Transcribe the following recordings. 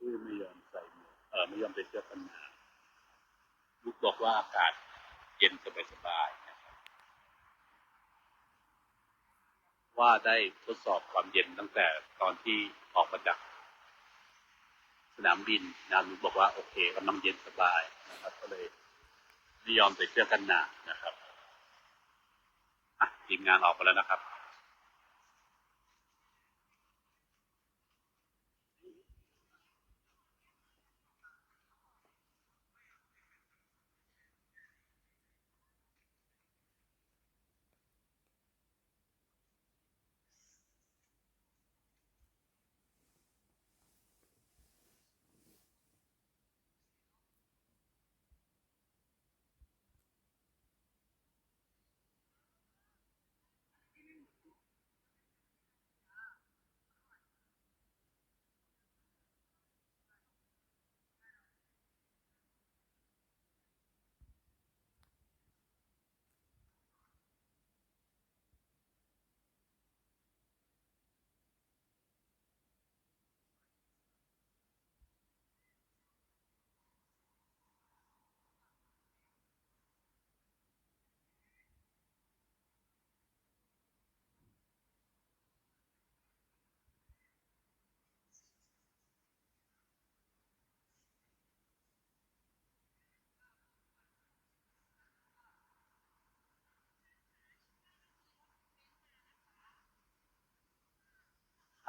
ที่ไม่ยอมใส่เออไม่ยอมไปเสื้อกันหนาวลูกบอกว่าอากาศเย็นสบายๆนะครับว่าได้ทดสอบความเย็นตั้งแต่ตอนที่ออกมาจากสนามบินนะลูกบอกว่าโอเคกำลังเย็นสบายนะครับ ก็เลยไม่ยอมใส่เสื้อกันหนาวนะครับอะทีมงานออกไปแล้วนะครับ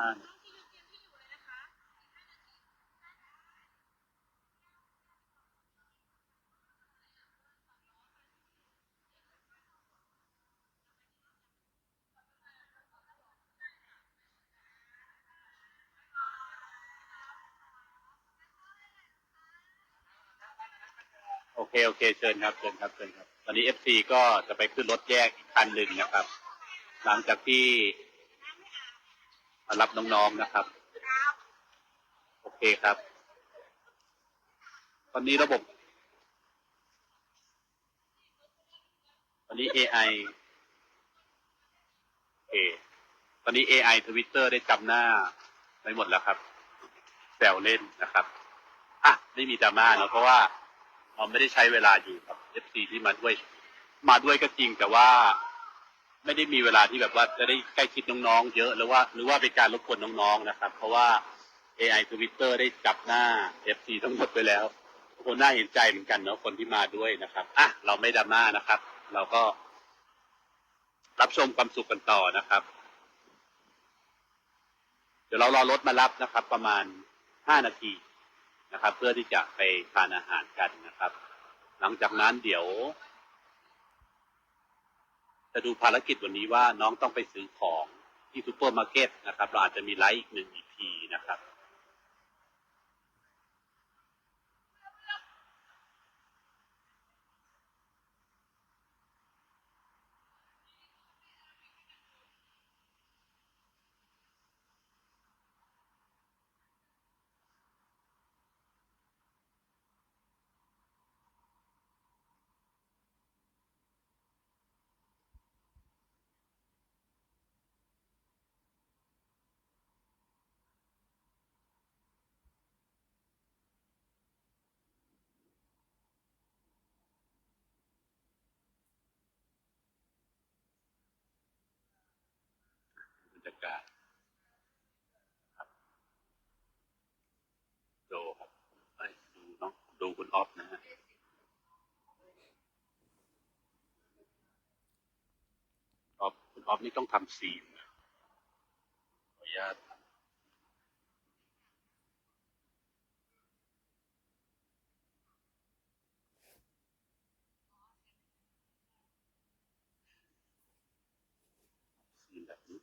ห้าโอเค โอเค เชิญครับ เชิญครับ เชิญครับ ตอนนี้เอฟซีก็จะไปขึ้นรถแยกอีกคันหนึ่งนะครับ หลังจากที่ มารับน้องๆนะครับ โอเคครับ ตอนนี้ระบบ ตอนนี้ AI โอเค ตอนนี้ AI Twitter ได้จำหน้าไปหมดแล้วครับแซวเล่นนะครับอะไม่มีดราม่าเนอะเพราะว่าเราไม่ได้ใช้เวลาอยู่กับ FC ที่มาด้วย มาด้วยก็จริงแต่ว่า ไม่ได้มีเวลาที่แบบว่าจะได้ใกล้ชิดน้องๆ เยอะหรือว่าหรือว่าเป็นการรบกวนน้องๆนะครับ เพราะว่า AI Twitter ได้จับหน้า FC ทั้งหมดไปแล้วคนน่าเห็นใจเหมือนกันเนาะคนที่มาด้วยนะครับอะเราไม่ดราม่านะครับ เราก็ รับชมความสุขกันต่อนะครับ เดี๋ยวเรารอรถมารับนะครับ ประมาณห้านาทีนะครับ เพื่อที่จะไปทานอาหารกันนะครับ หลังจากนั้นเดี๋ยว จะดูภารกิจวันนี้ว่าน้องต้องไปซื้อของที่ซูเปอร์มาร์เก็ตนะครับ เราอาจจะมีไลฟ์อีกหนึ่ง EP นะครับ บรรยากาศครับโดครับเอ้ยดูน้องดูคุณออฟนะฮะ ออฟคุณออฟนี่ต้องทำซีนนะขออนุญาตซีนแบบนี้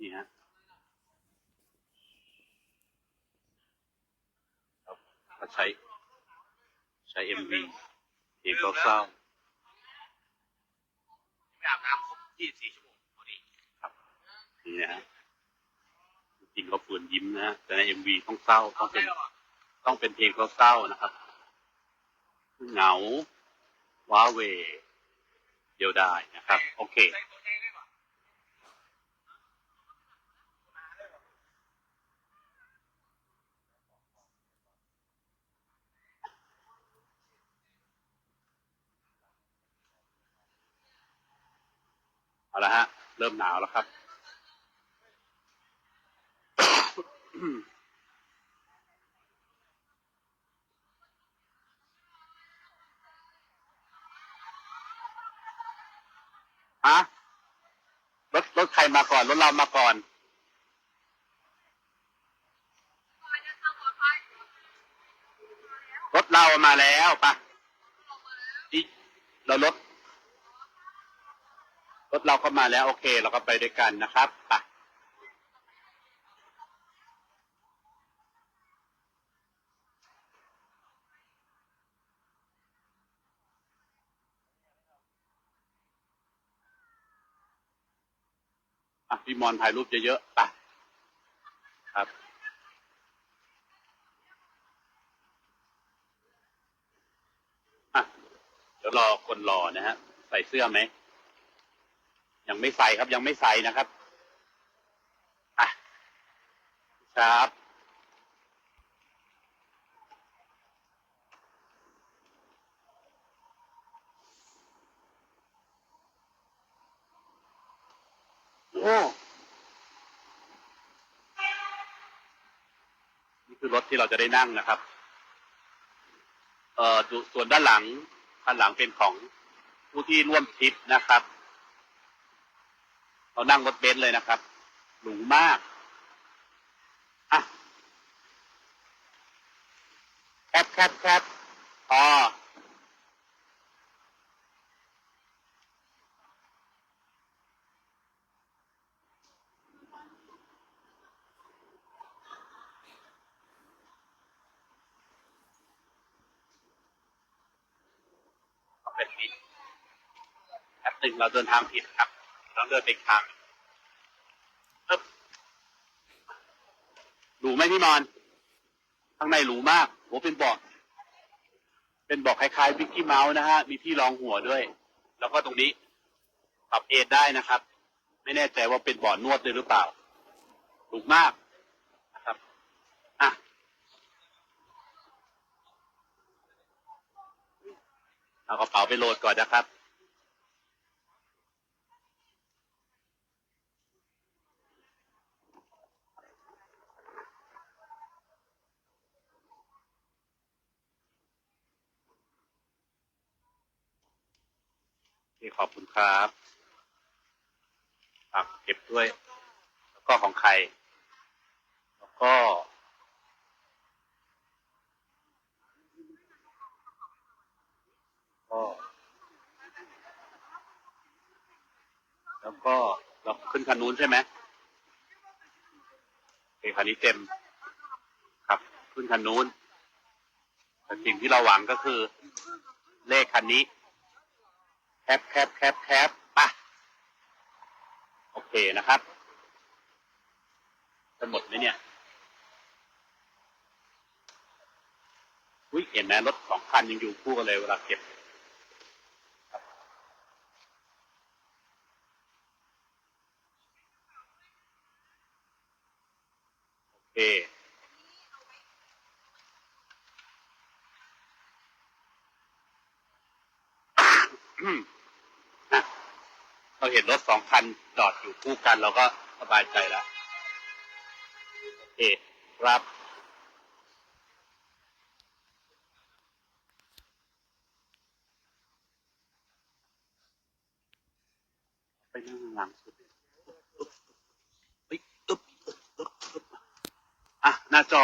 นี่ฮะครับก็ใช้ใช้ MV เพลงเศร้า ไปอาบน้ำครบ24ชั่วโมงพอดีๆนี่นะฮะจริงเขาฝืนยิ้มนะแต่ในเอ็มวีต้องเศร้าต้องเป็นต้องเป็นเพลงเศร้าๆนะครับเหงาว้าเวเดียวได้นะครับ โอเค ใส่ตัวใหญ่ได้ป่ะ เอาละฮะ เริ่มหนาวแล้วครับ ฮะ รถรถใครมาก่อน รถเรามาก่อน รถเรามาแล้วปะอีเรารถ รถเราก็มาแล้วโอเค เราก็ไปด้วยกันนะครับปะอะพี่มอนถ่ายรูปเยอะๆปะครับอะเดี๋ยวรอคนรอนะฮะ ใส่เสื้อไหม ยังไม่ใส่ครับยังไม่ใส่นะครับอะครับโอ้นี่คือรถที่เราจะได้นั่งนะครับ เอ่อส่วนด้านหลังด้านหลังเป็นของผู้ที่ร่วมทริปนะครับ เรานั่งรถเบนซ์เลยนะครับ หรูมากอะแคปแคปแคปอ๋อเอาเป็นนี้แอปหนึ่งเราเดินทางผิดครับ เราเดินไปอีกทางหลูไหมพี่มอนข้างในหรูมากโหเป็นบาะเป็นบาะคล้ายๆวิกกี้เมาส์นะฮะ มีที่รองหัวด้วย แล้วก็ตรงนี้ปรับเอนได้นะครับ ไม่แน่ใจว่าเป็นบาะนวดด้วยหรือเปล่าหรูมากนะครับอะเอากระเป๋าไปโหลดก่อนนะครับ โอเคขอบคุณครับฝากเก็บด้วย แล้วก็ของใคร แล้วก็ แล้วก็เราขึ้นคันนู้นใช่ไหมโอเคคันนี้เต็ม ครับ ขึ้นคันนู้นแต่สิ่งที่เราหวังก็คือ เลขคันนี้ ปแคปแคปแคปปะโอเคนะครับจะหมดไหมเนี่ยอุ้ยเห็นไหมรถสองคันยังอยู่คู่กันเลยเวลาเก็บโอเค อืมอะ เราเห็นรถสองคันจอดอยู่คู่กัน เราก็สบายใจแล้วโอเคครับไปนั่งหลังสุดอะ หน้าจอ